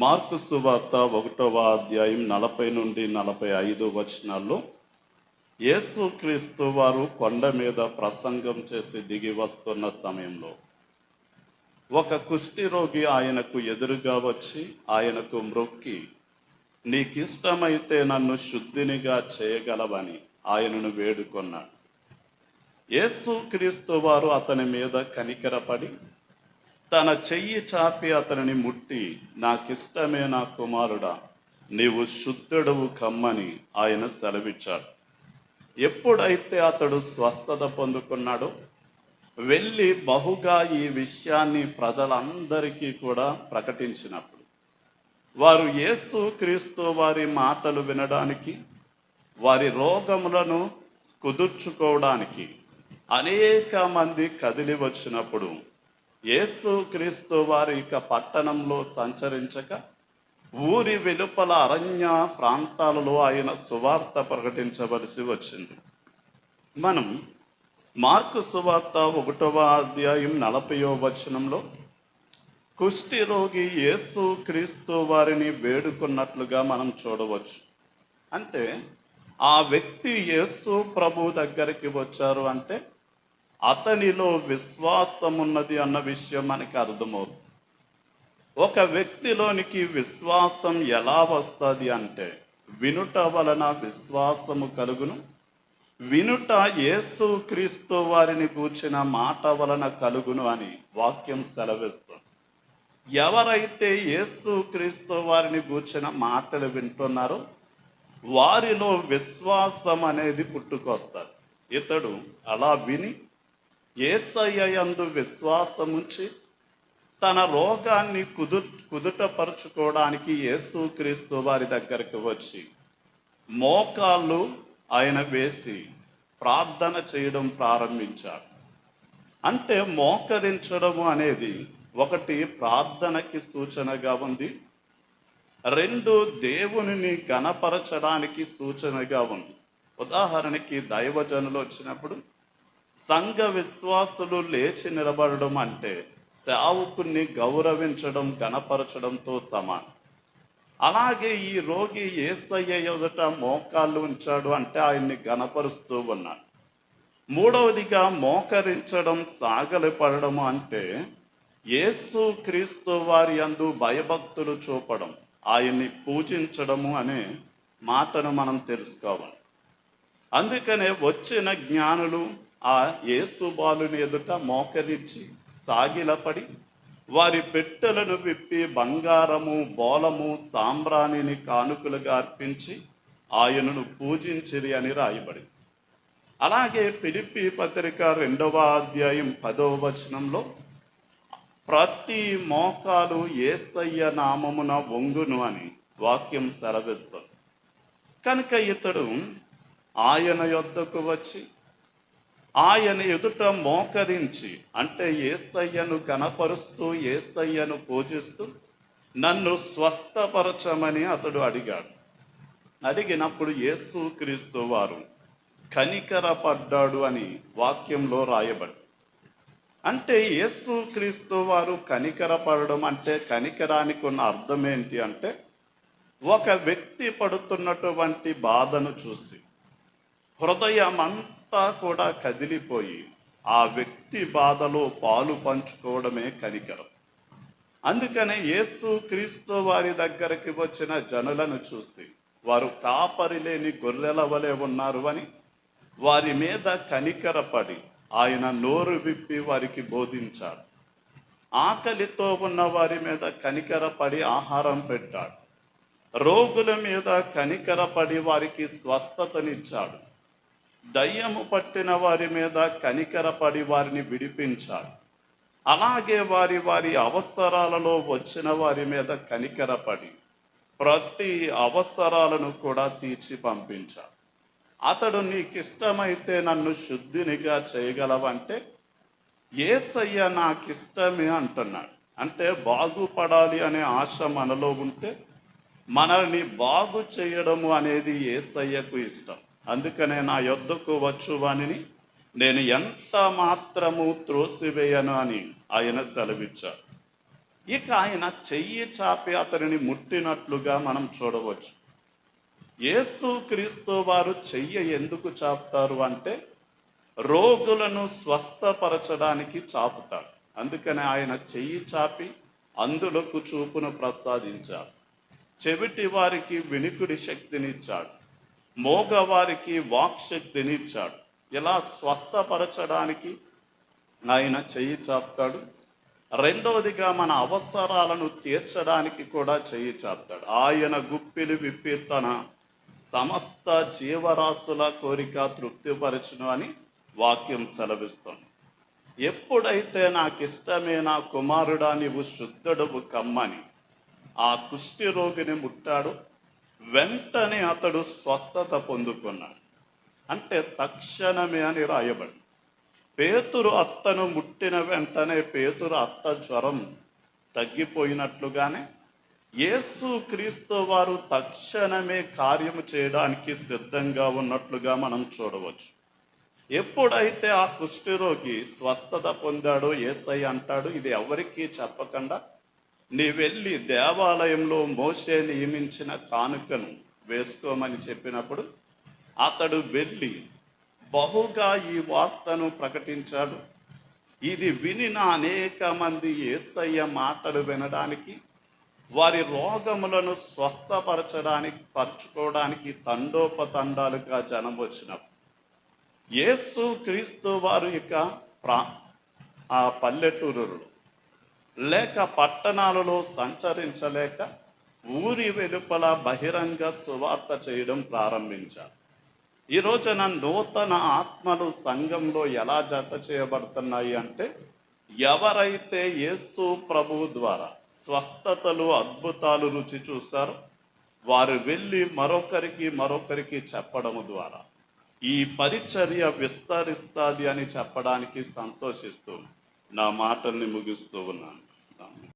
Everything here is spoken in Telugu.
మార్కు సువార్త ఒకటవ అధ్యాయం నలభై నుండి నలభై ఐదు వచనాల్లో యేసుక్రీస్తు వారు కొండ మీద ప్రసంగం చేసి దిగి వస్తున్న సమయంలో ఒక కుష్టి రోగి ఆయనకు ఎదురుగా వచ్చి ఆయనకు మ్రొక్కి నీకిష్టమైతే నన్ను శుద్ధినిగా చేయగలవని ఆయనను వేడుకొన్నాడు. యేసుక్రీస్తు వారు అతని మీద కనికరపడి తన చెయ్యి చాపి అతనిని ముట్టి నాకిష్టమే నా కుమారుడా నీవు శుద్ధుడవు కమ్మని ఆయన సెలవిచ్చాడు. ఎప్పుడైతే అతడు స్వస్థత పొందుకున్నాడో వెళ్ళి బహుగా ఈ విషయాన్ని ప్రజలందరికీ కూడా ప్రకటించినప్పుడు వారు యేసు క్రీస్తు వారి మాటలు వినడానికి వారి రోగములను కుదుర్చుకోవడానికి అనేక మంది కదిలి వచ్చినప్పుడు యేసు క్రీస్తు వారి ఇక పట్టణంలో సంచరించక ఊరి వెలుపల అరణ్య ప్రాంతాలలో ఆయన సువార్త ప్రకటించవలసి వచ్చింది. మనం మార్కు సువార్త ఒకటవ అధ్యాయం నలభయో వచనంలో కుష్టిరోగి యేసు క్రీస్తు వారిని వేడుకున్నట్లుగా మనం చూడవచ్చు. అంటే ఆ వ్యక్తి యేసు ప్రభు దగ్గరికి వచ్చారు అంటే అతనిలో విశ్వాసం ఉన్నది అన్న విషయం మనకి అర్థమవుతుంది. ఒక వ్యక్తిలోనికి విశ్వాసం ఎలా వస్తుంది అంటే వినుట వలన విశ్వాసము కలుగును. వినుట యేసు క్రీస్తు వారిని కూర్చిన మాట వలన కలుగును అని వాక్యం సెలవిస్తుంది. ఎవరైతే యేసు క్రీస్తు వారిని కూర్చిన మాటలు వింటున్నారో వారిలో విశ్వాసం అనేది పుట్టుకొస్తారు ఇతడు అలా విని ఏసయ్యందు విశ్వాసముంచి తన రోగాన్ని కుదు కుదుటపరుచుకోవడానికి యేసుక్రీస్తు వారి దగ్గరికి వచ్చి మోకాళ్ళు ఆయన వేసి ప్రార్థన చేయడం ప్రారంభించాడు. అంటే మోకరించడము అనేది ఒకటి ప్రార్థనకి సూచనగా ఉంది. రెండు దేవునిని గణపరచడానికి సూచనగా ఉంది. ఉదాహరణకి దైవజనులు వచ్చినప్పుడు సంఘ విశ్వాసులు లేచి నిలబడడం అంటే సేవకుని గౌరవించడం గణపరచడంతో సమానం. అలాగే ఈ రోగి ఏసయ్య ఎదుట మోకాళ్ళు ఉంచాడు అంటే ఆయన్ని గణపరుస్తూ ఉన్నాడు. మూడవదిగా మోకరించడం సాగలిపడడం అంటే యేసు క్రీస్తు వారి అందు భయభక్తులు చూపడం ఆయన్ని పూజించడము అనే మాటను మనం తెలుసుకోవాలి. అందుకనే వచ్చిన జ్ఞానులు ఆ యేసు బాలుని ఎదుట మోకరించి సాగిలపడి వారి పెట్టెలను విప్పి బంగారము బోలము సాంబ్రాణిని కానుకలుగా అర్పించి ఆయనను పూజించిరి అని రాయబడి అలాగే పిలిపి పత్రిక రెండవ అధ్యాయం పదవ వచనంలో ప్రతి మోకాలు ఏసయ్య నామమున వంగును అని వాక్యం సెలవిస్తుంది. కనుక ఇతడు ఆయన యొద్దకు వచ్చి ఆయన ఎదుట మోకరించి అంటే ఏసయ్యను కనపరుస్తూ ఏసయ్యను పూజిస్తూ నన్ను స్వస్థపరచమని అతడు అడిగాడు. అడిగినప్పుడు యేసు క్రీస్తు వారు కనికరపడ్డాడు అని వాక్యంలో రాయబడి అంటే యేసు క్రీస్తు వారు కనికరపడడం అంటే కనికరానికి ఉన్న అర్థం ఏంటి అంటే ఒక వ్యక్తి పడుతున్నటువంటి బాధను చూసి హృదయం అంతా కూడా కదిలిపోయి ఆ వ్యక్తి బాధలో పాలు పంచుకోవడమే కనికరం. అందుకనే యేసు క్రీస్తు వారి దగ్గరికి వచ్చిన జనులను చూసి వారు కాపరి లేని గొర్రెల వలె ఉన్నారు అని వారి మీద కనికరపడి ఆయన నోరు విప్పి వారికి బోధించాడు. ఆకలితో ఉన్న వారి మీద కనికరపడి ఆహారం పెట్టాడు. రోగుల మీద కనికరపడి వారికి స్వస్థతనిచ్చాడు. దయ్యము పట్టిన వారి మీద కనికరపడి వారిని విడిపించాడు. అలాగే వారి వారి అవసరాలలో వచ్చిన వారి మీద కనికరపడి ప్రతి అవసరాలను కూడా తీర్చి పంపించాడు. అతడు నీకిష్టమైతే నన్ను శుద్ధినిగా చేయగలవంటే ఏసయ్య నాకిష్టమే అంటున్నాడు. అంటే బాగుపడాలి అనే ఆశ మనలో ఉంటే మనల్ని బాగు చేయడము అనేది ఏసయ్యకు ఇష్టం. అందుకనే నా యొద్దకు వచ్చు వానిని. నేను ఎంత మాత్రము త్రోసివేయను అని ఆయన సెలవిచ్చారు ఇక ఆయన చెయ్యి చాపి అతనిని ముట్టినట్లుగా మనం చూడవచ్చు. యేసు క్రీస్తు వారు చెయ్యి ఎందుకు చాపుతారు అంటే రోగులను స్వస్థపరచడానికి చాపుతాడు అందుకనే ఆయన చెయ్యి చాపి అందులకు చూపును ప్రసాదించాడు. చెవిటి వారికి వినికుడి శక్తినిచ్చాడు. మోగవారికి వాక్శక్తినిచ్చాడు ఇలా స్వస్థపరచడానికి ఆయన చెయ్యి చాపుతాడు. రెండవదిగా మన అవసరాలను తీర్చడానికి కూడా చెయ్యి చాపుతాడు. ఆయన గుప్పిలు విప్పి తన సమస్త జీవరాశుల కోరిక తృప్తిపరచును అని వాక్యం సెలవిస్తుంది. ఎప్పుడైతే నాకు ఇష్టమే నా కుమారుడా నీవు శుద్ధుడవు కమ్మని. ఆ కుష్టి రోగిని ముట్టాడు. వెంటనే అతడు స్వస్థత పొందుకున్నాడు. అంటే తక్షణమే అని రాయబడి పేతురు అత్తను ముట్టిన వెంటనే పేతురు అత్త జ్వరం తగ్గిపోయినట్లుగానే యేసు క్రీస్తు వారు తక్షణమే కార్యము చేయడానికి సిద్ధంగా ఉన్నట్లుగా మనం చూడవచ్చు. ఎప్పుడైతే ఆ కుష్ఠరోగి స్వస్థత పొందాడో ఏసై అంటాడు ఇది ఎవరికీ చెప్పకుండా నీ వెళ్ళి దేవాలయంలో మోసే నియమించిన కానుకను వేసుకోమని చెప్పినప్పుడు అతడు వెళ్ళి బహుగా ఈ వార్తను ప్రకటించాడు. ఇది వినిన అనేక మంది ఏసయ్య మాటలు వినడానికి వారి రోగములను స్వస్థపరచడానికి పరచుకోవడానికి తండోపతండాలుగా జనం వచ్చినప్పుడు. యేసు క్రీస్తు వారు ఇక ప్రా ఆ పల్లెటూరులో లేక పట్టణాలలో సంచరించలేక ఊరి వెలుపల బహిరంగ సువార్త చేయడం ప్రారంభించారు. ఈ రోజున నూతన ఆత్మలు సంఘంలో ఎలా జత చేయబడుతున్నాయి అంటే ఎవరైతే యేసు ప్రభు ద్వారా స్వస్థతలు అద్భుతాలు రుచి చూశారో వారు వెళ్ళి మరొకరికి మరొకరికి చెప్పడం ద్వారా ఈ పరిచర్య విస్తరిస్తుంది అని చెప్పడానికి సంతోషిస్తూ నా మాటల్ని ముగిస్తూ ఉన్నాను. Gracias.